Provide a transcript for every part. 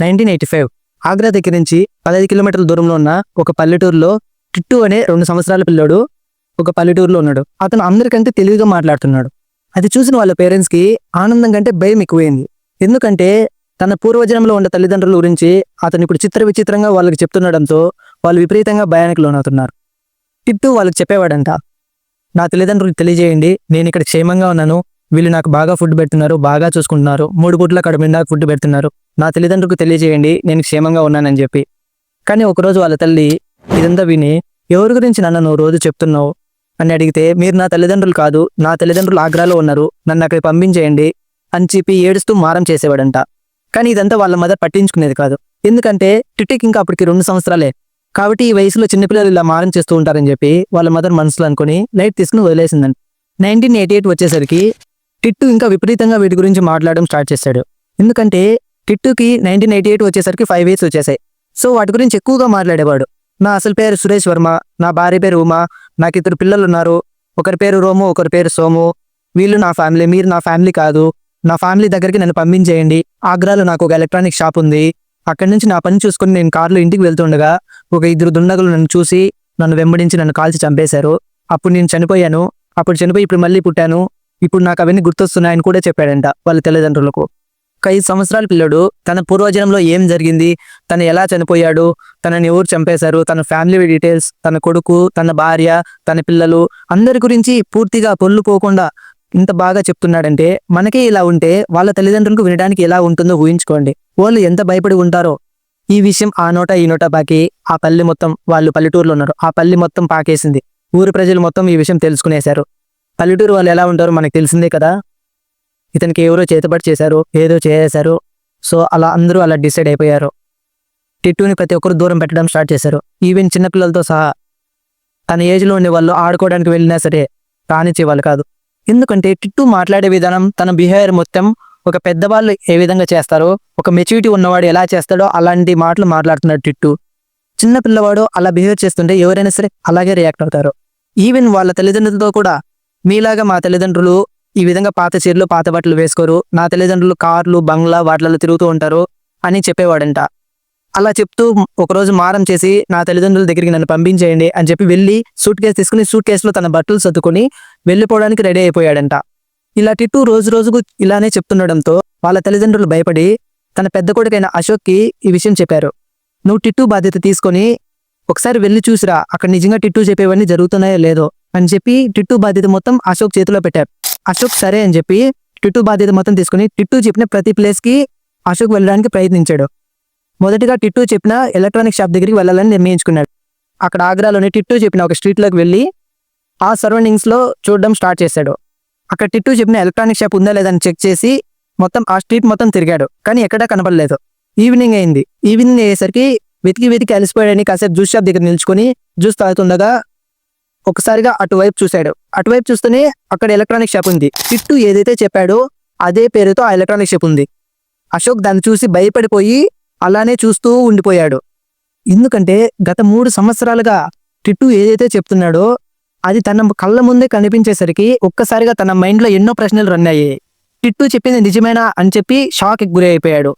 Nineteen eighty five. Agra దగ్గర నుంచి పదహైదు కిలోమీటర్ల దూరంలో ఉన్న ఒక పల్లెటూరులో టిట్టు అనే రెండు సంవత్సరాల పిల్లోడు ఒక పల్లెటూరులో ఉన్నాడు. అతను అందరికంటే తెలివిగా మాట్లాడుతున్నాడు. అది చూసిన వాళ్ళ పేరెంట్స్కి ఆనందం కంటే భయం ఎక్కువైంది. ఎందుకంటే తన పూర్వజనంలో ఉన్న తల్లిదండ్రుల గురించి అతను ఇప్పుడు చిత్ర విచిత్రంగా వాళ్ళకి చెప్తుండడంతో వాళ్ళు విపరీతంగా భయానికి లోనవుతున్నారు. టిట్టు వాళ్ళకి చెప్పేవాడంట నా తల్లిదండ్రులకు తెలియజేయండి. నేను ఇక్కడ క్షేమంగా ఉన్నాను. వీళ్ళు నాకు బాగా ఫుడ్ పెడుతున్నారు బాగా చూసుకుంటున్నారు. మూడు పూట్ల కడుపు నిండా ఫుడ్ పెడుతున్నారు. నా తల్లిదండ్రులకు తెలియజేయండి నేను క్షేమంగా ఉన్నానని చెప్పి. కానీ ఒకరోజు వాళ్ళ తల్లి ఇదంతా విని ఎవరి గురించి నన్ను నువ్వు రోజు చెప్తున్నావు? అని అడిగితే మీరు నా తల్లిదండ్రులు కాదు నా తల్లిదండ్రులు ఆగ్రాలో ఉన్నారు నన్ను అక్కడికి పంపించేయండి అని చెప్పి ఏడుస్తూ మారం చేసేవాడంట. కానీ ఇదంతా వాళ్ళ మదర్ పట్టించుకునేది కాదు. ఎందుకంటే టిటిక్ ఇంకా అప్పటికి రెండు సంవత్సరాలే. కాబట్టి ఈ వయసులో చిన్నపిల్లలు ఇలా మారం చేస్తూ ఉంటారని చెప్పి వాళ్ళ మదర్ మనసులో అనుకుని లైట్ తీసుకుని వదిలేసిందండి నైన్టీన్ ఎయిటీ ఎయిట్ వచ్చేసరికి టిట్టు ఇంకా విపరీతంగా వీటి గురించి మాట్లాడడం స్టార్ట్ చేశాడు. ఎందుకంటే కిట్టుకి నైన్టీన్ ఎయిటీ ఎయిట్ వచ్చేసరికి ఫైవ్ ఇయర్స్ వచ్చేసాయి. సో వాటి గురించి ఎక్కువగా మాట్లాడేవాడు. నా అసలు పేరు సురేష్ వర్మ నా భార్య పేరు ఉమా నాకు ఇద్దరు పిల్లలు ఉన్నారు. ఒకరి పేరు రోము ఒకరి పేరు సోము. వీళ్ళు నా ఫ్యామిలీ మీరు నా ఫ్యామిలీ కాదు. నా ఫ్యామిలీ దగ్గరికి నన్ను పంపించేయండి. ఆగ్రాలో నాకు ఒక ఎలక్ట్రానిక్ షాప్ ఉంది. అక్కడి నుంచి నా పని చూసుకుని నేను కారులో ఇంటికి వెళ్తుండగా ఒక ఇద్దరు దుండగులు నన్ను చూసి నన్ను వెంబడించి నన్ను కాల్చి చంపేశారు. అప్పుడు నేను చనిపోయాను. అప్పుడు చనిపోయి ఇప్పుడు మళ్ళీ పుట్టాను. ఇప్పుడు నాకు అవన్నీ గుర్తొస్తున్నాయని కూడా చెప్పాడంట వాళ్ళ తల్లిదండ్రులకు. ఒక ఐదు సంవత్సరాల పిల్లడు తన పూర్వజనంలో ఏం జరిగింది తను ఎలా చనిపోయాడు తనని ఎవరు చంపేశారు తన ఫ్యామిలీ డీటెయిల్స్ తన కొడుకు తన భార్య తన పిల్లలు అందరి గురించి పూర్తిగా పొల్లు పోకుండా ఇంత బాగా చెప్తున్నాడంటే మనకే ఇలా ఉంటే వాళ్ళ తల్లిదండ్రులకు వినడానికి ఎలా ఉంటుందో ఊహించుకోండి. వాళ్ళు ఎంత భయపడి ఉంటారో. ఈ విషయం ఆ నోట ఈ నోట పాకి ఆ పల్లి మొత్తం వాళ్ళు పల్లెటూరులో ఉన్నారు. ఆ పల్లి మొత్తం పాకేసింది. ఊరు ప్రజలు మొత్తం ఈ విషయం తెలుసుకునేశారు. పల్లెటూరు వాళ్ళు ఎలా ఉంటారో మనకు తెలిసిందే కదా. ఇతనికి ఎవరో చేతబడి చేశారు ఏదో చేసేశారు. సో అలా అందరూ అలా డిసైడ్ అయిపోయారు. టిట్టుని ప్రతి ఒక్కరు దూరం పెట్టడం స్టార్ట్ చేశారు. ఈవెన్ చిన్నపిల్లలతో సహా తన ఏజ్లో ఉండే వాళ్ళు ఆడుకోవడానికి వెళ్ళినా సరే రానిచ్చేవాళ్ళు కాదు. ఎందుకంటే టిట్టు మాట్లాడే విధానం తన బిహేవియర్ మొత్తం ఒక పెద్దవాళ్ళు ఏ విధంగా చేస్తారో ఒక మెచ్యూరిటీ ఉన్నవాడు ఎలా చేస్తాడో అలాంటి మాటలు మాట్లాడుతున్నాడు టిట్టు. చిన్న పిల్లవాడు అలా బిహేవ్ చేస్తుంటే ఎవరైనా సరే అలాగే రియాక్ట్ అవుతారు. ఈవెన్ వాళ్ళ తల్లిదండ్రులతో కూడా మీలాగా మా తల్లిదండ్రులు ఈ విధంగా పాత చీరలు పాత బట్టలు వేసుకోరు. నా తల్లిదండ్రులు కార్లు బంగ్లా వాటిలలో తిరుగుతూ ఉంటారు అని చెప్పేవాడంట. అలా చెప్తూ ఒకరోజు మారం చేసి నా తల్లిదండ్రుల దగ్గరికి నన్ను పంపించేయండి అని చెప్పి వెళ్ళి సూట్ కేసు తీసుకుని సూట్ కేసులో తన బట్టలు సర్దుకుని వెళ్ళిపోవడానికి రెడీ అయిపోయాడంట. ఇలా టిట్టు రోజు రోజుకు ఇలానే చెప్తుండడంతో వాళ్ళ తల్లిదండ్రులు భయపడి తన పెద్ద కొడుకైన అశోక్కి ఈ విషయం చెప్పారు. నువ్వు టిట్టు బాధ్యత తీసుకొని ఒకసారి వెళ్ళి చూసిరా. అక్కడ నిజంగా టిట్టు చెప్పేవన్నీ జరుగుతున్నాయో లేదో అని చెప్పి టిట్టు బాధ్యత మొత్తం అశోక్ చేతిలో పెట్టారు. అశోక్ సరే అని చెప్పి టిట్టు బాధ్యత మొత్తం తీసుకుని టిట్టు చెప్పిన ప్రతి ప్లేస్కి అశోక్ వెళ్ళడానికి ప్రయత్నించాడు. మొదటిగా టిట్టు చెప్పిన ఎలక్ట్రానిక్ షాప్ దగ్గరికి వెళ్ళాలని నిర్ణయించుకున్నాడు. అక్కడ ఆగ్రాలోని టిట్టు చెప్పిన ఒక స్ట్రీట్లోకి వెళ్ళి ఆ సరౌండింగ్స్లో చూడడం స్టార్ట్ చేశాడు. అక్కడ టిట్టు చెప్పిన ఎలక్ట్రానిక్ షాప్ ఉందా లేదని చెక్ చేసి మొత్తం ఆ స్ట్రీట్ మొత్తం తిరిగాడు. కానీ ఎక్కడా కనపడలేదు. ఈవినింగ్ అయింది. ఈవినింగ్ అయ్యేసరికి వెతికి వెతికి అలసిపోయాడని కాసేపు జ్యూస్ షాప్ దగ్గర నిల్చుకొని జ్యూస్ తాగుతుండగా ఒకసారిగా అటువైపు చూశాడు. అటువైపు చూస్తేనే అక్కడ ఎలక్ట్రానిక్ షాప్ ఉంది. టిట్టు ఏదైతే చెప్పాడో అదే పేరుతో ఆ ఎలక్ట్రానిక్ షాప్ ఉంది. అశోక్ దాన్ని చూసి భయపడిపోయి అలానే చూస్తూ ఉండిపోయాడు. ఎందుకంటే గత మూడు సంవత్సరాలుగా టిట్టు ఏదైతే చెప్తున్నాడో అది తన కళ్ళ ముందే కనిపించేసరికి ఒక్కసారిగా తన మైండ్లో ఎన్నో ప్రశ్నలు రన్ అయ్యాయి. టిట్టు చెప్పింది నిజమేనా అని చెప్పి షాక్కి గురి అయిపోయాడు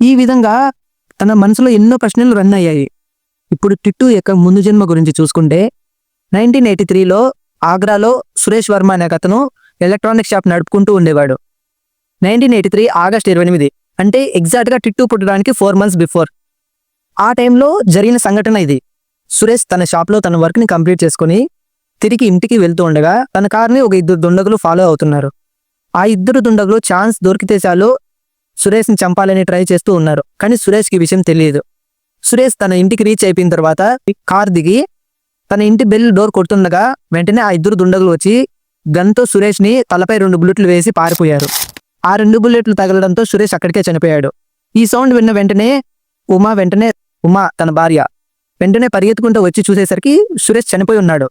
ఈ విధంగా తన మనసులో ఎన్నో ప్రశ్నలు రన్ అయ్యాయి. ఇప్పుడు టిట్టు యొక్క ముందు జన్మ గురించి చూసుకుంటే నైన్టీన్ ఎయిటీ త్రీలో ఆగ్రాలో సురేష్ వర్మ అనే అతను ఎలక్ట్రానిక్ షాప్ నడుపుకుంటూ ఉండేవాడు. నైన్టీన్ ఎయిటీ త్రీ ఆగస్ట్ ఇరవై ఎనిమిది అంటే ఎగ్జాక్ట్గా టిట్టు పుట్టడానికి ఫోర్ మంత్స్ బిఫోర్. ఆ టైంలో జరిగిన సంఘటన ఇది. సురేష్ తన షాప్లో తన వర్క్ని కంప్లీట్ చేసుకుని తిరిగి ఇంటికి వెళ్తూ ఉండగా తన కార్ని ఒక ఇద్దరు దుండగులు ఫాలో అవుతున్నారు. ఆ ఇద్దరు దుండగులు ఛాన్స్ దొరికితే చాలు సురేష్ని చంపాలని ట్రై చేస్తూ ఉన్నారు. కానీ సురేష్కి విషయం తెలియదు. సురేష్ తన ఇంటికి రీచ్ అయిపోయిన తర్వాత కార్ దిగి తన ఇంటి బెల్ డోర్ కొడుతుండగా వెంటనే ఆ ఇద్దరు దుండగులు వచ్చి గన్తో సురేష్ని తలపై రెండు బుల్లెట్లు వేసి పారిపోయారు. ఆ రెండు బుల్లెట్లు తగలడంతో సురేష్ అక్కడికే చనిపోయాడు. ఈ సౌండ్ విన్న వెంటనే ఉమా వెంటనే ఉమా తన భార్య వెంటనే పరిగెత్తుకుంటూ వచ్చి చూసేసరికి సురేష్ చనిపోయి ఉన్నాడు.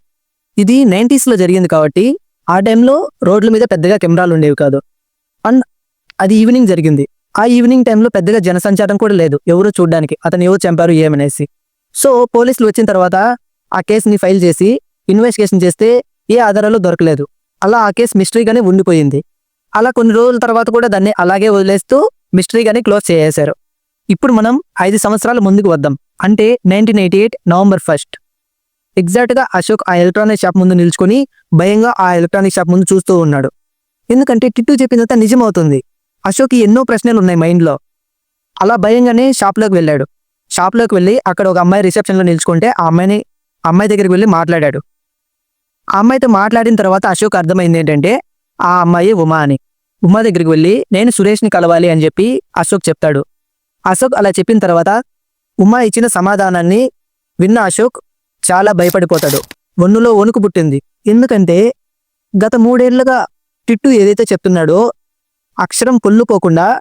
ఇది 90s లో జరిగింది కాబట్టి ఆ టైంలో రోడ్ల మీద పెద్దగా కెమెరాలు ఉండేవి కాదు. అండ్ అది ఈవినింగ్ జరిగింది. ఆ ఈవినింగ్ టైంలో పెద్దగా జనసంచారం కూడా లేదు. ఎవరు చూడడానికి. అతను ఎవరు చంపారు ఏమనేసి. సో పోలీసులు వచ్చిన తర్వాత ఆ కేసుని ఫైల్ చేసి ఇన్వెస్టిగేషన్ చేస్తే ఏ ఆధారాలు దొరకలేదు. అలా ఆ కేసు మిస్టరీగానే ఉండిపోయింది. అలా కొన్ని రోజుల తర్వాత కూడా దాన్ని అలాగే వదిలేస్తూ మిస్టరీగానే క్లోజ్ చేసేశారు. ఇప్పుడు మనం ఐదు సంవత్సరాల ముందుకు వద్దాం. అంటే nineteen eighty eight November first. ఎగ్జాక్ట్గా అశోక్ ఆ ఎలక్ట్రానిక్ షాప్ ముందు నిల్చుకొని భయంగా ఆ ఎలక్ట్రానిక్ షాప్ ముందు చూస్తూ ఉన్నాడు. ఎందుకంటే టిట్టు చెప్పిందంతా నిజమవుతుంది. అశోక్ ఎన్నో ప్రశ్నలు ఉన్నాయి మైండ్లో. అలా భయంగానే షాప్లోకి వెళ్ళాడు. షాప్లోకి వెళ్ళి అక్కడ ఒక అమ్మాయి రిసెప్షన్లో నిల్చుకుంటే ఆ అమ్మాయిని అమ్మాయి దగ్గరికి వెళ్ళి మాట్లాడాడు. ఆ అమ్మాయితో మాట్లాడిన తర్వాత అశోక్ అర్థమైంది ఏంటంటే ఆ అమ్మాయి ఉమా అని. ఉమా దగ్గరికి వెళ్ళి నేను సురేష్ని కలవాలి అని చెప్పి అశోక్ చెప్తాడు. అశోక్ అలా చెప్పిన తర్వాత ఉమా ఇచ్చిన సమాధానాన్ని విన్న అశోక్ చాలా భయపడిపోతాడు. వన్నులో వణుకు పుట్టింది. ఎందుకంటే గత మూడేళ్ళుగా టిట్టు ఏదైతే చెప్తున్నాడో అక్షరం కొల్లుకోకుండా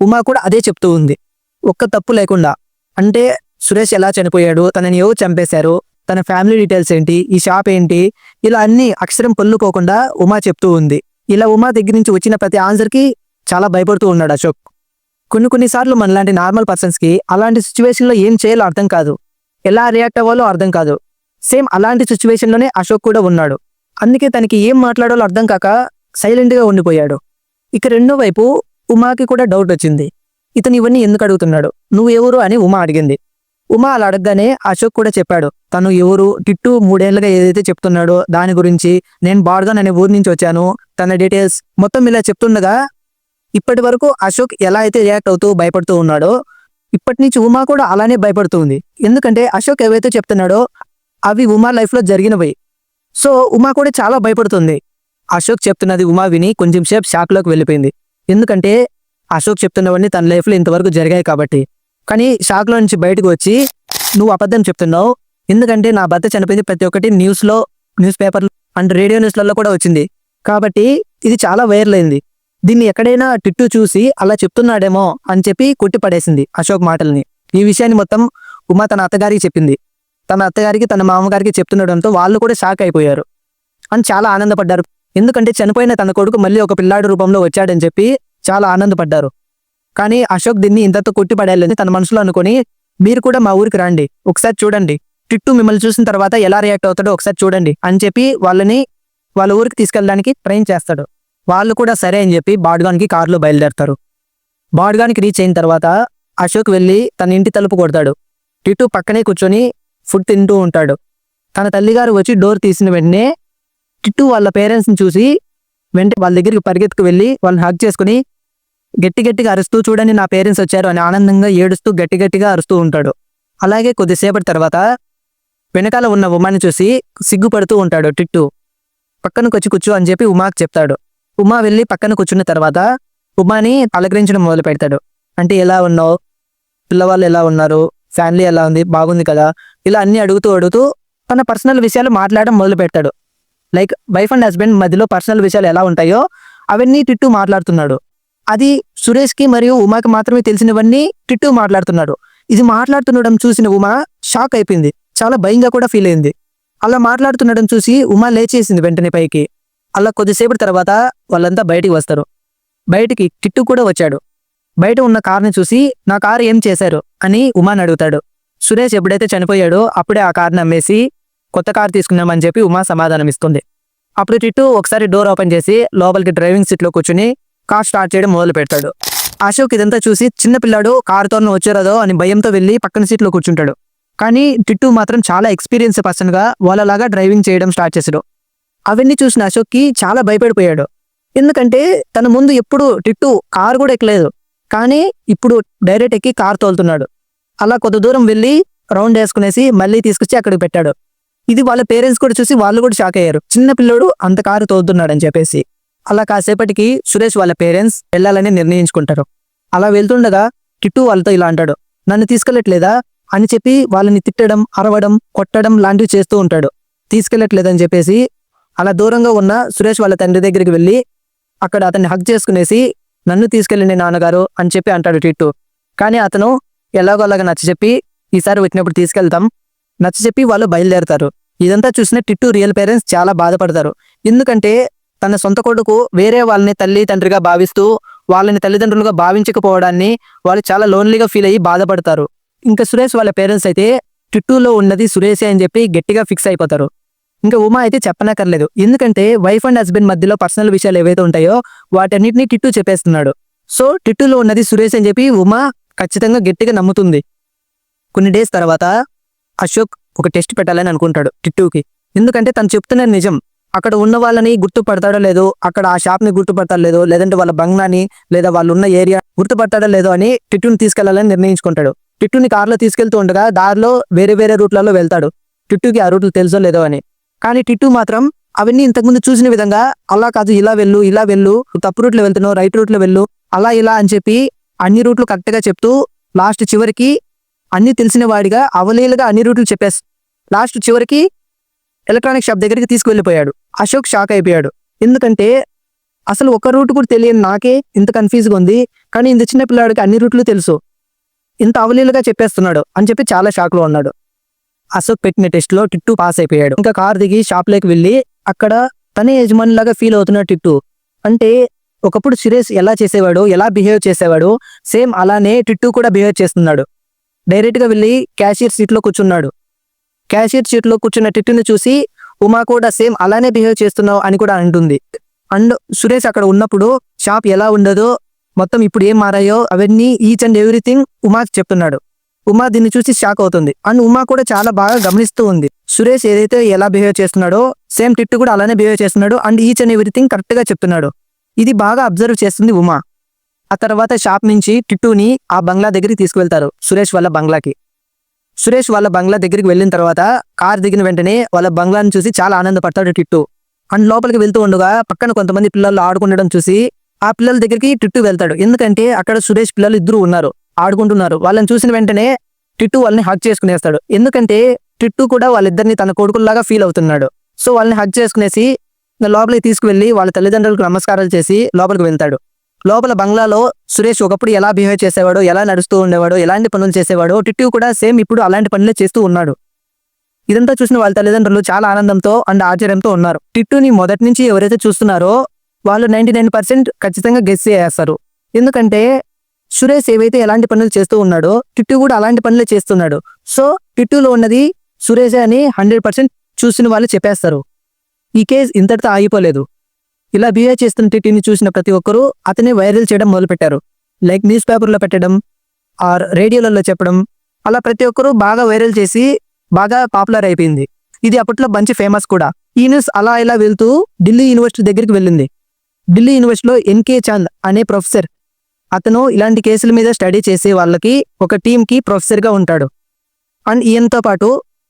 ఉమా కూడా అదే చెప్తూ ఉంది. ఒక్క తప్పు లేకుండా. అంటే సురేష్ ఎలా చనిపోయాడు తనని ఎవరు చంపేశారు తన ఫ్యామిలీ డీటెయిల్స్ ఏంటి ఈ షాప్ ఏంటి ఇలా అన్ని అక్షరం పొల్లుకోకుండా ఉమా చెప్తూ ఉంది. ఇలా ఉమా దగ్గర నుంచి వచ్చిన ప్రతి ఆన్సర్కి చాలా భయపడుతూ ఉన్నాడు అశోక్. కొన్ని కొన్నిసార్లు మనలాంటి నార్మల్ పర్సన్స్కి అలాంటి సిచ్యువేషన్లో ఏం చేయాలో అర్థం కాదు. ఎలా రియాక్ట్ అవ్వాలో అర్థం కాదు. సేమ్ అలాంటి సిచ్యువేషన్లోనే అశోక్ కూడా ఉన్నాడు. అందుకే తనకి ఏం మాట్లాడాలో అర్థం కాక సైలెంట్గా ఉండిపోయాడు. ఇక రెండో వైపు ఉమాకి కూడా డౌట్ వచ్చింది. ఇతను ఇవన్నీ ఎందుకు అడుగుతున్నాడు? నువ్వెవరు అని ఉమా అడిగింది. ఉమా అలా అడగగానే అశోక్ కూడా చెప్పాడు తను ఎవరు? టిట్టు మూడేళ్ళుగా ఏదైతే చెప్తున్నాడో దాని గురించి నేను బార్గన్ అనే ఊరి నుంచి వచ్చాను. తన డీటెయిల్స్ మొత్తం ఇలా చెప్తుండగా ఇప్పటి వరకు అశోక్ ఎలా అయితే రియాక్ట్ అవుతూ భయపడుతూ ఉన్నాడో ఇప్పటి నుంచి ఉమా కూడా అలానే భయపడుతుంది ఎందుకంటే అశోక్ ఏవైతే చెప్తున్నాడో అవి ఉమా లైఫ్లో జరిగినవి. సో ఉమా కూడా చాలా భయపడుతుంది. అశోక్ చెప్తున్నది ఉమా విని కొంచెం సేపు షాక్లోకి వెళ్ళిపోయింది. ఎందుకంటే అశోక్ చెప్తున్నవన్నీ తన లైఫ్లో ఇంతవరకు జరిగాయి కాబట్టి. కానీ షాక్లో నుంచి బయటకు వచ్చి నువ్వు అబద్ధం చెప్తున్నావు. ఎందుకంటే నా భర్త చనిపోయింది ప్రతి ఒక్కటి న్యూస్లో న్యూస్ పేపర్లు అండ్ రేడియో న్యూస్లలో కూడా వచ్చింది. కాబట్టి ఇది చాలా వైరల్ అయింది. దీన్ని ఎక్కడైనా టిట్టు చూసి అలా చెప్తున్నాడేమో అని చెప్పి కొట్టిపడేసింది అశోక్ మాటల్ని. ఈ విషయాన్ని మొత్తం ఉమా తన అత్తగారికి చెప్పింది. తన అత్తగారికి తన మామగారికి చెప్తుండడంతో వాళ్ళు కూడా షాక్ అయిపోయారు. అని చాలా ఆనందపడ్డారు. ఎందుకంటే చనిపోయిన తన కొడుకు మళ్ళీ ఒక పిల్లాడి రూపంలో వచ్చాడని చెప్పి చాలా ఆనందపడ్డారు. కానీ అశోక్ దీన్ని ఇంతతో కొట్టిపడేయాలని తన మనసులో అనుకొని మీరు కూడా మా ఊరికి రండి ఒకసారి చూడండి. టిట్టు మిమ్మల్ని చూసిన తర్వాత ఎలా రియాక్ట్ అవుతాడో ఒకసారి చూడండి అని చెప్పి వాళ్ళని వాళ్ళ ఊరికి తీసుకెళ్ళడానికి ట్రైన్ చేస్తాడు. వాళ్ళు కూడా సరే అని చెప్పి బాడ్గాన్కి కారులో బయలుదేరతారు. బాడ్గాన్కి రీచ్ అయిన తర్వాత అశోక్ వెళ్ళి తన ఇంటి తలుపు కొడతాడు. టిట్టు పక్కనే కూర్చొని ఫుడ్ తింటూ ఉంటాడు. తన తల్లిగారు వచ్చి డోర్ తీసిన వెంటనే టిట్టు వాళ్ళ పేరెంట్స్ని చూసి వెంటనే వాళ్ళ దగ్గరికి పరిగెత్తుకు వెళ్ళి వాళ్ళని హగ్ చేసుకుని గట్టి గట్టిగా అరుస్తూ చూడండి నా పేరెంట్స్ వచ్చారు అని ఆనందంగా ఏడుస్తూ గట్టి గట్టిగా అరుస్తూ ఉంటాడు. అలాగే కొద్దిసేపటి తర్వాత వెనకాల ఉన్న ఉమాని చూసి సిగ్గుపడుతూ ఉంటాడు. టిట్టు పక్కనకు వచ్చి కూర్చో అని చెప్పి ఉమాకి చెప్తాడు. ఉమా వెళ్ళి పక్కన కూర్చున్న తర్వాత ఉమాని అలకరించడం మొదలు పెడతాడు. అంటే ఎలా ఉన్నావు? పిల్లవాళ్ళు ఎలా ఉన్నారు? ఫ్యామిలీ ఎలా ఉంది? బాగుంది కదా? ఇలా అన్ని అడుగుతూ అడుగుతూ తన పర్సనల్ విషయాలు మాట్లాడడం మొదలు పెడతాడు. లైక్ వైఫ్ అండ్ హస్బెండ్ మధ్యలో పర్సనల్ విషయాలు ఎలా ఉంటాయో అవన్నీ టిట్టు మాట్లాడుతున్నాడు. అది సురేష్కి మరియు ఉమాకి మాత్రమే తెలిసినవన్నీ టిట్టు మాట్లాడుతున్నాడు. ఇది మాట్లాడుతుండడం చూసిన ఉమా షాక్ అయిపోయింది. చాలా భయంగా కూడా ఫీల్ అయింది. అలా మాట్లాడుతుండడం చూసి ఉమా లేచేసింది వెంటనే పైకి. అలా కొద్దిసేపటి తర్వాత వాళ్ళంతా బయటికి వస్తారు. బయటికి టిట్టు కూడా వచ్చాడు. బయట ఉన్న కార్ని చూసి నా కారు ఏం చేశారు? అని ఉమాని అడుగుతాడు. సురేష్ ఎప్పుడైతే చనిపోయాడో అప్పుడే ఆ కార్ని అమ్మేసి కొత్త కారు తీసుకున్నామని చెప్పి ఉమా సమాధానం ఇస్తుంది అప్పుడు టిట్టు ఒకసారి డోర్ ఓపెన్ చేసి లోపలికి డ్రైవింగ్ సీట్లో కూర్చుని కార్ స్టార్ట్ చేయడం మొదలు పెడతాడు. అశోక్ ఇదంతా చూసి చిన్న పిల్లాడు కారుతో వచ్చారదో అని భయంతో వెళ్ళి పక్కన సీట్లో కూర్చుంటాడు. కానీ టిట్టు మాత్రం చాలా ఎక్స్పీరియన్స్ పర్సన్గా వాళ్ళలాగా డ్రైవింగ్ చేయడం స్టార్ట్ చేశాడు. అవన్నీ చూసిన అశోక్కి చాలా భయపడిపోయాడు. ఎందుకంటే తన ముందు ఎప్పుడు టిట్టు కారు కూడా ఎక్కలేదు. కానీ ఇప్పుడు డైరెక్ట్ ఎక్కి కారు తోలుతున్నాడు. అలా కొద్ది దూరం వెళ్ళి రౌండ్ వేసుకునేసి మళ్ళీ తీసుకొచ్చి అక్కడికి పెట్టాడు. ఇది వాళ్ళ పేరెంట్స్ కూడా చూసి వాళ్ళు కూడా షాక్ అయ్యారు. చిన్న పిల్లోడు అంత కారు తోలుతున్నాడని చెప్పేసి. అలా కాసేపటికి సురేష్ వాళ్ళ పేరెంట్స్ వెళ్ళాలని నిర్ణయించుకుంటారు. అలా వెళ్తుండగా కిట్టు వాళ్ళతో ఇలా అంటాడు నన్ను తీసుకెళ్ళట్లేదా? అని చెప్పి వాళ్ళని తిట్టడం అరవడం కొట్టడం లాంటివి చేస్తూ ఉంటాడు. తీసుకెళ్ళట్లేదని చెప్పేసి అలా దూరంగా ఉన్న సురేష్ వాళ్ళ తండ్రి దగ్గరికి వెళ్ళి అక్కడ అతన్ని హక్ చేసుకునేసి నన్ను తీసుకెళ్ళండి నాన్నగారు అని చెప్పి అంటాడు టిట్టు కానీ అతను ఎలాగో అలాగా నచ్చ చెప్పి ఈసారి వచ్చినప్పుడు తీసుకెళ్తాం నచ్చ చెప్పి వాళ్ళు బయలుదేరతారు. ఇదంతా చూసిన టిట్టు రియల్ పేరెంట్స్ చాలా బాధపడతారు. ఎందుకంటే తన సొంత కొడుకు వేరే వాళ్ళని తల్లి తండ్రిగా భావిస్తూ వాళ్ళని తల్లిదండ్రులుగా భావించకపోవడాన్ని వాళ్ళు చాలా లోన్లీగా ఫీల్ అయ్యి బాధపడతారు. ఇంకా సురేష్ వాళ్ళ పేరెంట్స్ అయితే చుట్టూలో ఉన్నది సురేషే అని చెప్పి గట్టిగా ఫిక్స్ అయిపోతారు. ఇంకా ఉమా అయితే చెప్పనక్కర్లేదు. ఎందుకంటే వైఫ్ అండ్ హస్బెండ్ మధ్యలో పర్సనల్ విషయాలు ఏవైతే ఉంటాయో వాటన్నిటిని టిట్టు చెప్పేస్తున్నాడు. సో టిట్టులో ఉన్నది సురేష్ అని చెప్పి ఉమా ఖచ్చితంగా గట్టిగా నమ్ముతుంది. కొన్ని డేస్ తర్వాత అశోక్ ఒక టెస్ట్ పెట్టాలని అనుకుంటాడు టిట్టుకి. ఎందుకంటే తను చెప్తున్న నిజం. అక్కడ ఉన్న వాళ్ళని గుర్తుపడతాడో లేదో అక్కడ ఆ షాప్ని గుర్తుపడతాడో లేదో లేదంటే వాళ్ళ బంగ్లాని లేదా వాళ్ళు ఉన్న ఏరియా గుర్తుపడతాడో లేదో అని టిట్టుని తీసుకెళ్ళాలని నిర్ణయించుకుంటాడు. టిట్టుని కారులో తీసుకెళ్తూ ఉండగా దారిలో వేరే వేరే రూట్లలో వెళ్తాడు. టిట్టుకి ఆ రూట్లు తెలుసో లేదో అని. కానీ టిట్టు మాత్రం అవన్నీ ఇంతకుముందు చూసిన విధంగా అలా కాదు ఇలా వెళ్ళు ఇలా వెళ్ళు తప్పు రూట్లో వెళ్తున్నావు రైట్ రూట్లో వెళ్ళు అలా ఇలా అని చెప్పి అన్ని రూట్లు కరెక్ట్గా చెప్తూ లాస్ట్ చివరికి అన్ని తెలిసిన వాడిగా అవలీలుగా అన్ని రూట్లు చెప్పేసి లాస్ట్ చివరికి ఎలక్ట్రానిక్ షాప్ దగ్గరికి తీసుకువెళ్ళిపోయాడు. అశోక్ షాక్ అయిపోయాడు. ఎందుకంటే అసలు ఒక రూట్ కూడా తెలియని నాకే ఇంత కన్ఫ్యూజ్గా ఉంది. కానీ ఇంత చిన్న పిల్లాడికి అన్ని రూట్లు తెలుసు. ఇంత అవలీలుగా చెప్పేస్తున్నాడు అని చెప్పి చాలా షాక్లో ఉన్నాడు. అశోక్ పెట్టిన టెస్ట్లో టిట్టు పాస్ అయిపోయాడు. ఇంకా కార్ దిగి షాప్లోకి వెళ్ళి అక్కడ తనే యజమాని లాగా ఫీల్ అవుతున్నాడు టిట్టు. అంటే ఒకప్పుడు సురేష్ ఎలా చేసేవాడు ఎలా బిహేవ్ చేసేవాడు సేమ్ అలానే టిట్టు కూడా బిహేవ్ చేస్తున్నాడు. డైరెక్ట్గా వెళ్ళి క్యాషియర్ సీట్లో కూర్చున్నాడు. క్యాషియర్ సీట్లో కూర్చున్న టిట్టుని చూసి ఉమా కూడా సేమ్ అలానే బిహేవ్ చేస్తున్నావు అని కూడా అంటుంది. అండ్ సురేష్ అక్కడ ఉన్నప్పుడు షాప్ ఎలా ఉండదో మొత్తం ఇప్పుడు ఏం మారాయో అవన్నీ ఈచ్ అండ్ ఎవ్రీథింగ్ ఉమా చెప్తున్నాడు. ఉమా దీన్ని చూసి షాక్ అవుతుంది. అండ్ ఉమా కూడా చాలా బాగా గమనిస్తూ ఉంది. సురేష్ ఏదైతే ఎలా బిహేవ్ చేస్తున్నాడో సేమ్ టిట్టు కూడా అలానే బిహేవ్ చేస్తున్నాడు అండ్ ఈచ్ అండ్ ఎవ్రీథింగ్ కరెక్ట్గా చెప్తున్నాడు. ఇది బాగా అబ్జర్వ్ చేస్తుంది ఉమా. ఆ తర్వాత షాప్ నుంచి టిట్టుని ఆ బంగ్లా దగ్గరికి తీసుకువెళ్తారు సురేష్ వాళ్ళ బంగ్లాకి. సురేష్ వాళ్ళ బంగ్లా దగ్గరికి వెళ్ళిన తర్వాత కార్ దిగిన వెంటనే వాళ్ళ బంగ్లాని చూసి చాలా ఆనందపడతాడు టిట్టు. అండ్ లోపలికి వెళ్తూ ఉండగా పక్కన కొంతమంది పిల్లలు ఆడుకుండడం చూసి ఆ పిల్లల దగ్గరికి టిట్టు వెళ్తాడు. ఎందుకంటే అక్కడ సురేష్ పిల్లలు ఇద్దరు ఉన్నారు ఆడుకుంటున్నారు. వాళ్ళని చూసిన వెంటనే టిట్టు వాళ్ళని హక్ చేసుకునేస్తాడు. ఎందుకంటే టిట్టు కూడా వాళ్ళిద్దరిని తన కొడుకుల్లాగా ఫీల్ అవుతున్నాడు. సో వాళ్ళని హక్ చేసుకునేసి లోపలికి తీసుకువెళ్ళి వాళ్ళ తల్లిదండ్రులకు నమస్కారాలు చేసి లోపలికి వెళ్తాడు. లోపల బంగ్లాలో సురేష్ ఒకప్పుడు ఎలా బిహేవ్ చేసేవాడో ఎలా నడుస్తూ ఉండేవాడో ఎలాంటి పనులు చేసేవాడో టిట్టు కూడా సేమ్ ఇప్పుడు అలాంటి పనులే చేస్తూ ఉన్నాడు. ఇదంతా చూసిన వాళ్ళ తల్లిదండ్రులు చాలా ఆనందంతో అండ్ ఆశ్చర్యంతో ఉన్నారు. టిట్టుని మొదటి నుంచి ఎవరైతే చూస్తున్నారో వాళ్ళు నైన్టీ నైన్ పర్సెంట్ ఖచ్చితంగా గెస్ చేస్తారు ఎందుకంటే సురేష్ ఏవైతే ఎలాంటి పనులు చేస్తూ ఉన్నాడో టిట్టు కూడా అలాంటి పనులే చేస్తున్నాడు. సో టిట్టులో ఉన్నది సురేషే అని హండ్రెడ్ పర్సెంట్ చూసిన వాళ్ళు చెప్పేస్తారు. ఈ కేసు ఇంతటితో ఆగిపోలేదు. ఇలా బిహేవ్ చేస్తున్న టిట్టిని చూసిన ప్రతి ఒక్కరూ అతనే వైరల్ చేయడం మొదలుపెట్టారు. లైక్ న్యూస్ పేపర్లో పెట్టడం ఆర్ రేడియోలలో చెప్పడం అలా ప్రతి ఒక్కరూ బాగా వైరల్ చేసి బాగా పాపులర్ అయిపోయింది. ఇది అప్పట్లో మంచి ఫేమస్ కూడా. ఈ న్యూస్ అలా ఇలా వెళ్తూ ఢిల్లీ యూనివర్సిటీ దగ్గరికి వెళ్ళింది. ఢిల్లీ యూనివర్సిటీలో ఎన్కే చాంద్ అనే ప్రొఫెసర్ అతను ఇలాంటి కేసుల మీద స్టడీ చేసే వాళ్ళకి ఒక టీంకి ప్రొఫెసర్గా ఉంటాడు. అండ్ ఈయనతో పాటు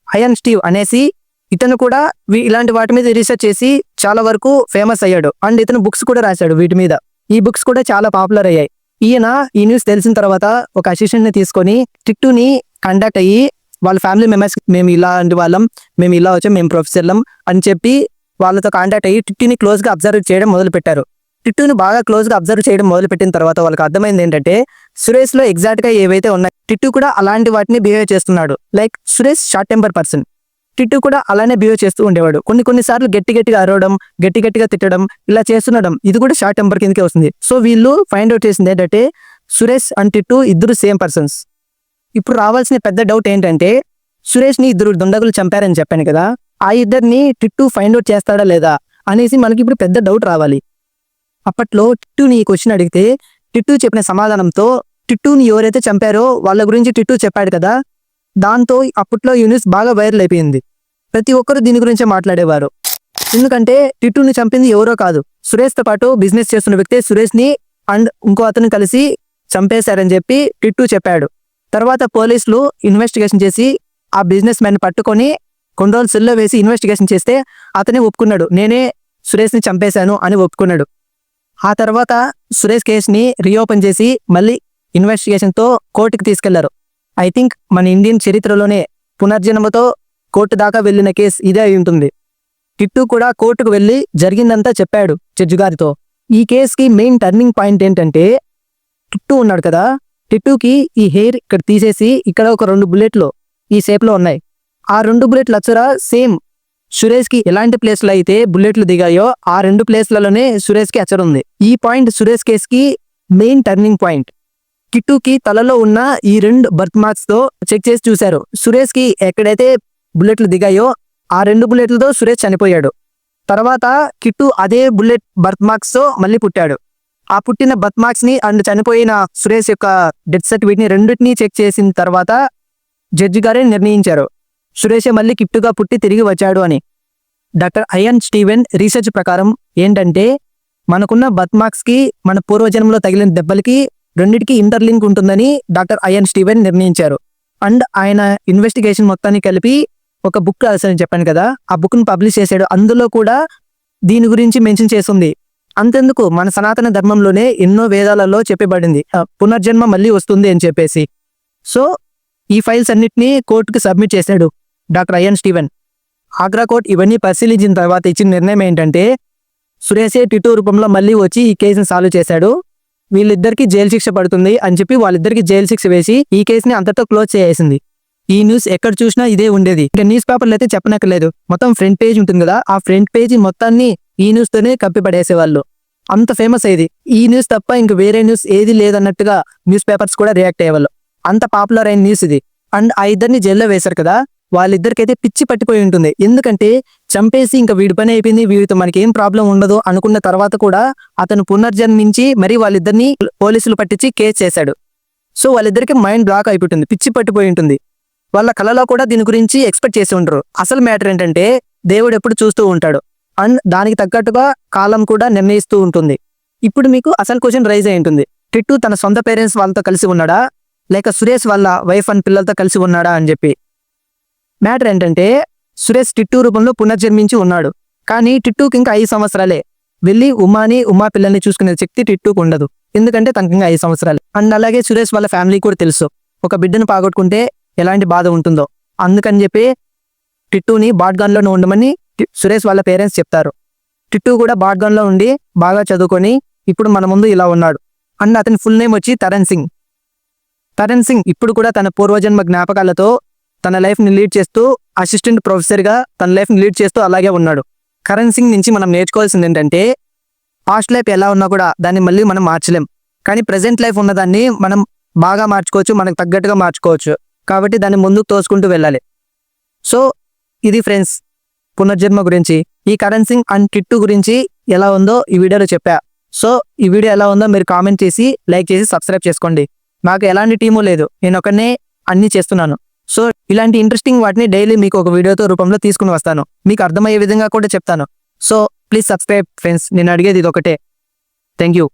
అయన్ స్టీవ్ అనేసి ఇతను కూడా ఇలాంటి వాటి మీద రీసెర్చ్ చేసి చాలా వరకు ఫేమస్ అయ్యాడు. అండ్ ఇతను బుక్స్ కూడా రాశాడు వీటి మీద. ఈ బుక్స్ కూడా చాలా పాపులర్ అయ్యాయి. ఈయన ఈ న్యూస్ తెలిసిన తర్వాత ఒక అసిస్టెంట్ని తీసుకొని టిట్టుని కండక్ట్ అయ్యి వాళ్ళ ఫ్యామిలీ మెంబర్స్ మేము ఇలాంటి వాళ్ళం మేము ఇలా వచ్చాం మేము ప్రొఫెసర్లం అని చెప్పి వాళ్ళతో కాంటాక్ట్ అయ్యి టిట్టుని క్లోజ్గా అబ్జర్వ్ చేయడం మొదలుపెట్టారు. టిట్టుని బాగా క్లోజ్గా అబ్జర్వ్ చేయడం మొదలుపెట్టిన తర్వాత వాళ్ళకి అర్థమైంది ఏంటంటే సురేష్లో ఎగ్జాక్ట్గా ఏవైతే ఉన్నాయి టిట్టు కూడా అలాంటి వాటిని బిహేవ్ చేస్తున్నాడు. Like Suresh short temper person Tittu కూడా అలానే బిహేవ్ చేస్తూ ఉండేవాడు. కొన్ని కొన్ని సార్లు గట్టి గట్టిగా అరవడం గట్టి గట్టిగా తిట్టడం ఇలా చేస్తుండడం ఇది కూడా షార్ట్ టెంపర్ కిందకే వస్తుంది. సో వీళ్ళు ఫైండ్ అవుట్ చేసింది ఏంటంటే సురేష్ అండ్ టిట్టు ఇద్దరు సేమ్ పర్సన్స్. ఇప్పుడు రావాల్సిన పెద్ద డౌట్ ఏంటంటే సురేష్ని ఇద్దరు దుండగులు చంపారని చెప్పాను కదా ఆ ఇద్దరిని టిట్టు ఫైండ్ అవుట్ చేస్తాడా లేదా అనేసి మనకి ఇప్పుడు పెద్ద డౌట్ రావాలి. అప్పట్లో టిట్టుని ఈ క్వశ్చన్ అడిగితే టిట్టు చెప్పిన సమాధానంతో టిట్టుని ఎవరైతే చంపారో వాళ్ళ గురించి టిట్టు చెప్పాడు కదా దాంతో అప్పట్లో యూనిస్ బాగా వైరల్ అయిపోయింది. ప్రతి ఒక్కరు దీని గురించే మాట్లాడేవారు. ఎందుకంటే టిట్టుని చంపింది ఎవరో కాదు. సురేష్తో పాటు బిజినెస్ చేస్తున్న వ్యక్తి సురేష్ని అండ్ ఇంకో అతను కలిసి చంపేశారని చెప్పి టిట్టు చెప్పాడు. తర్వాత పోలీసులు ఇన్వెస్టిగేషన్ చేసి ఆ బిజినెస్ మ్యాన్ పట్టుకొని కొన్ని రోజులు సెల్లో వేసి ఇన్వెస్టిగేషన్ చేస్తే అతనే ఒప్పుకున్నాడు. నేనే సురేష్ని చంపేశాను అని ఒప్పుకున్నాడు. ఆ తర్వాత సురేష్ కేసుని రీఓపెన్ చేసి మళ్ళీ ఇన్వెస్టిగేషన్తో కోర్టుకి తీసుకెళ్ళారు. ఐ థింక్ మన ఇండియన్ చరిత్రలోనే పునర్జన్మతో కోర్టు దాకా వెళ్ళిన కేసు ఇదే అయి ఉంటుంది. కిట్టు కూడా కోర్టుకు వెళ్ళి జరిగిందంతా చెప్పాడు జడ్జి గారితో. ఈ కేసుకి మెయిన్ టర్నింగ్ పాయింట్ ఏంటంటే టిట్టు ఉన్నాడు కదా టిట్టుకి ఈ హెయిర్ ఇక్కడ తీసేసి ఇక్కడ ఒక రెండు బుల్లెట్లు ఈ షేప్లో ఉన్నాయి. ఆ రెండు బుల్లెట్లు అచ్చరా సేమ్ సురేష్కి ఎలాంటి ప్లేస్లో అయితే బుల్లెట్లు దిగాయో ఆ రెండు ప్లేస్లలోనే సురేష్కి అచ్చర ఉంది. ఈ పాయింట్ సురేష్ కేసుకి మెయిన్ టర్నింగ్ పాయింట్. కిట్టుకి తలలో ఉన్న ఈ రెండు బర్త్ మార్క్స్తో చెక్ చేసి చూశారు. సురేష్కి ఎక్కడైతే బుల్లెట్లు దిగాయో ఆ రెండు బుల్లెట్లతో సురేష్ చనిపోయాడు. తర్వాత కిట్టు అదే బుల్లెట్ బర్త్ మార్క్స్తో మళ్ళీ పుట్టాడు. ఆ పుట్టిన బర్త్ మార్క్స్ని అండ్ చనిపోయిన సురేష్ యొక్క డెత్ సర్టిఫికేట్ని రెండింటినీ చెక్ చేసిన తర్వాత జడ్జి గారే నిర్ణయించారు. సురేష్ మళ్ళీ కిట్టుగా పుట్టి తిరిగి వచ్చాడు అని. డాక్టర్ అయన్ స్టీవెన్ రీసెర్చ్ ప్రకారం ఏంటంటే మనకున్న బర్త్ మార్క్స్కి మన పూర్వజన్మలో తగిలిన దెబ్బలకి రెండింటికి ఇంటర్లింక్ ఉంటుందని డాక్టర్ అయన్ స్టీవెన్ నిర్ణయించారు. అండ్ ఆయన ఇన్వెస్టిగేషన్ మొత్తాన్ని కలిపి ఒక బుక్ రాశారని చెప్పాను కదా ఆ బుక్ను పబ్లిష్ చేశాడు అందులో కూడా దీని గురించి మెన్షన్ చేస్తుంది. అంతెందుకు? మన సనాతన ధర్మంలోనే ఎన్నో వేదాలలో చెప్పబడింది. పునర్జన్మ మళ్ళీ వస్తుంది అని చెప్పేసి. సో ఈ ఫైల్స్ అన్నిటినీ కోర్టుకు సబ్మిట్ చేశాడు doctor Ian Steven. Agra court ఇవన్నీ పరిశీలించిన తర్వాత ఇచ్చిన నిర్ణయం ఏంటంటే సురేషే టిటూ రూపంలో మళ్ళీ వచ్చి ఈ కేసుని సాల్వ్ చేశాడు. వీళ్ళిద్దరికీ జైలు శిక్ష పడుతుంది అని చెప్పి వాళ్ళిద్దరికీ జైలు శిక్ష వేసి ఈ కేసుని అంతతో క్లోజ్ చేసేసింది. ఈ న్యూస్ ఎక్కడ చూసినా ఇదే ఉండేది. ఇంకా న్యూస్ పేపర్లు అయితే చెప్పనక్కర్లేదు. మొత్తం ఫ్రంట్ పేజ్ ఉంటుంది కదా ఆ ఫ్రంట్ పేజీ మొత్తాన్ని ఈ న్యూస్ తోనే కప్పిపడేసేవాళ్ళు అంత ఫేమస్ అయ్యేది. ఈ న్యూస్ తప్ప ఇంక వేరే న్యూస్ ఏది లేదన్నట్టుగా న్యూస్ పేపర్స్ కూడా రియాక్ట్ అయ్యేవాళ్ళు. అంత పాపులర్ అయిన న్యూస్ ఇది. అండ్ ఆ ఇద్దరిని జైల్లో వేశారు కదా వాళ్ళిద్దరికైతే పిచ్చి పట్టిపోయి ఉంటుంది. ఎందుకంటే చంపేసి ఇంకా వీడి పని అయిపోయింది వీడితో మనకి ఏం ప్రాబ్లం ఉండదు అనుకున్న తర్వాత కూడా అతను పునర్జన్మించి మరి వాళ్ళిద్దరిని పోలీసులు పట్టించి కేసు చేశాడు. సో వాళ్ళిద్దరికి మైండ్ బ్లాక్ అయిపోతుంది పిచ్చి పట్టిపోయి ఉంటుంది. వాళ్ళ కళలో కూడా దీని గురించి ఎక్స్పెక్ట్ చేసి ఉంటారు అసలు మ్యాటర్ ఏంటంటే దేవుడు ఎప్పుడు చూస్తూ ఉంటాడు. అండ్ దానికి తగ్గట్టుగా కాలం కూడా నిర్ణయిస్తూ ఉంటుంది. ఇప్పుడు మీకు అసలు క్వశ్చన్ రైజ్ అయి ఉంటుంది. టిట్టు తన సొంత పేరెంట్స్ వాళ్ళతో కలిసి ఉన్నాడా? లేక సురేష్ వాళ్ళ వైఫ్ అండ్ పిల్లలతో కలిసి ఉన్నాడా అని చెప్పి. మ్యాటర్ ఏంటంటే సురేష్ టిట్టు రూపంలో పునర్జన్మించి ఉన్నాడు. కానీ టిట్టుకి ఇంకా ఐదు సంవత్సరాలే. వెళ్ళి ఉమాని ఉమా పిల్లల్ని చూసుకునే శక్తి టిట్టుకు ఉండదు. ఎందుకంటే తనకి ఇంకా ఐదు సంవత్సరాలు. అండ్ అలాగే సురేష్ వాళ్ళ ఫ్యామిలీ కూడా తెలుసు. ఒక బిడ్డను పాగొట్టుకుంటే ఎలాంటి బాధ ఉంటుందో. అందుకని చెప్పి టిట్టుని బాట్గాన్లోనే ఉండమని సురేష్ వాళ్ళ పేరెంట్స్ చెప్తారు. టిట్టు కూడా బాట్గాన్లో ఉండి బాగా చదువుకొని ఇప్పుడు మన ముందు ఇలా ఉన్నాడు. అండ్ అతని ఫుల్ నేమ్ వచ్చి తరణ్ సింగ్. తరణ్ సింగ్ ఇప్పుడు కూడా తన పూర్వజన్మ జ్ఞాపకాలతో తన లైఫ్ని లీడ్ చేస్తూ అసిస్టెంట్ ప్రొఫెసర్గా తన లైఫ్ని లీడ్ చేస్తూ అలాగే ఉన్నాడు. కరణ్ సింగ్ నుంచి మనం నేర్చుకోవాల్సింది ఏంటంటే పాస్ట్ లైఫ్ ఎలా ఉన్నా కూడా దాన్ని మళ్ళీ మనం మార్చలేం. కానీ ప్రజెంట్ లైఫ్ ఉన్నదాన్ని మనం బాగా మార్చుకోవచ్చు మనకు తగ్గట్టుగా మార్చుకోవచ్చు. కాబట్టి దాన్ని ముందుకు తోసుకుంటూ వెళ్ళాలి. సో ఇది ఫ్రెండ్స్ పునర్జన్మ గురించి. ఈ కరణ్ సింగ్ అండ్ కిట్టు గురించి ఎలా ఉందో ఈ వీడియోలో చెప్పా. సో ఈ వీడియో ఎలా ఉందో మీరు కామెంట్ చేసి లైక్ చేసి సబ్స్క్రైబ్ చేసుకోండి. నాకు ఎలాంటి టీము లేదు. నేను ఒకనే అన్ని చేస్తున్నాను. సో ఇలాంటి ఇంట్రెస్టింగ్ వాటిని డైలీ మీకు ఒక వీడియోతో రూపంలో తీసుకుని వస్తాను. మీకు అర్థమయ్యే విధంగా కూడా చెప్తాను. సో ప్లీజ్ సబ్స్క్రైబ్ ఫ్రెండ్స్ నేను అడిగేది ఇది ఒకటే థ్యాంక్ యూ